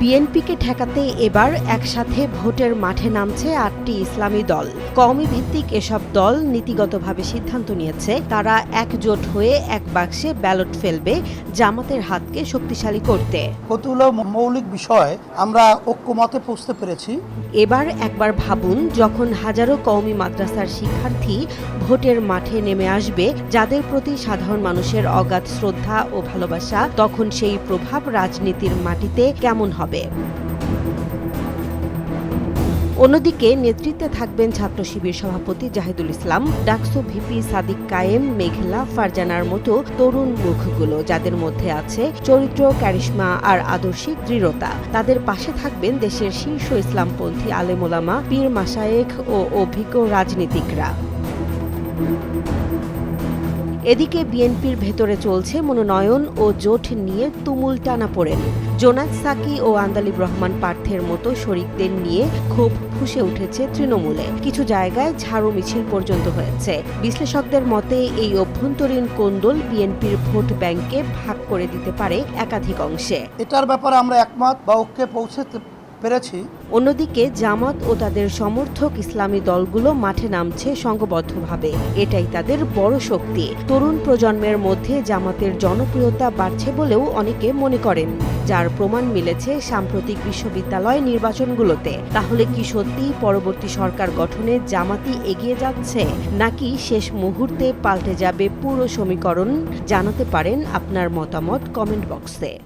বিএনপিকে ঠেকাতে এবার একসাথে ভোটের মাঠে নামছে আটটি ইসলামী দল। কওমি ভিত্তিক এসব দল নীতিগতভাবে সিদ্ধান্ত নিয়েছে। তারা একজোট হয়ে এক বাক্সে ব্যালট ফেলবে জামাতের হাতকে শক্তিশালী করতে। কতগুলো মৌলিক বিষয় আমরা ঐক্যমতে পৌঁছতে পেরেছি। এবার একবার ভাবুন যখন হাজারো কওমি মাদ্রাসার শিক্ষার্থী ভোটের মাঠে নেমে আসবে যাদের প্রতি সাধারণ মানুষের অগাধ শ্রদ্ধা ও ভালোবাসা তখন সেই প্রভাব রাজনীতির মাটিতে কেমন হবে? অন্যদিকে নেতৃত্বে থাকবেন ছাত্র শিবির সভাপতি জাহিদুল ইসলাম, ডাকসু ভিপি সাদিক কায়েম, মেঘলা, ফারজানার মতো তরুণ মুখগুলো যাদের মধ্যে আছে চরিত্র, ক্যারিশমা আর আদর্শিক দৃঢ়তা। তাদের পাশে থাকবেন দেশের শীর্ষ ইসলামপন্থী আলেমোলামা পীর মাসায়েখ ও অভিজ্ঞ রাজনীতিকরা। এদিকে বিএনপির ভেতরে চলছে মনোনয়ন ও জোট নিয়ে তুমুল টানাপোড়েন। জোনাক সাকি ও আন্দালিব রহমান পার্থের মতো শরিকদের নিয়ে ক্ষোভ ফুসে উঠেছে তৃণমূলে। কিছু জায়গায় ঝাড়ু মিছিল পর্যন্ত হয়েছে। বিশ্লেষকদের মতে, এই অভ্যন্তরীণ কোন্দল বিএনপির ভোট ব্যাংকে ভাগ করে দিতে পারে একাধিক অংশে। এটার ব্যাপারে আমরা একমত বা ঐক্যে পৌঁছতে পেরেছি। অন্যদিকে জামাত ও তাদের সমর্থক ইসলামী দলগুলো মাঠে নামছে সংঘবদ্ধভাবে। এটাই তাদের বড় শক্তি। তরুণ প্রজন্মের মধ্যে জামাতের জনপ্রিয়তা বাড়ছে বলেও অনেকে মনে করেন। যার প্রমাণ মিলেছে সাম্প্রতিক বিশ্ববিদ্যালয় নির্বাচনগুলোতে। তাহলে কি সত্যি পরবর্তী সরকার গঠনে জামাতি এগিয়ে যাচ্ছে? নাকি শেষ মুহূর্তে পাল্টে যাবে পুরো সমীকরণ? জানাতে পারেন আপনার মতামত কমেন্ট বক্সে।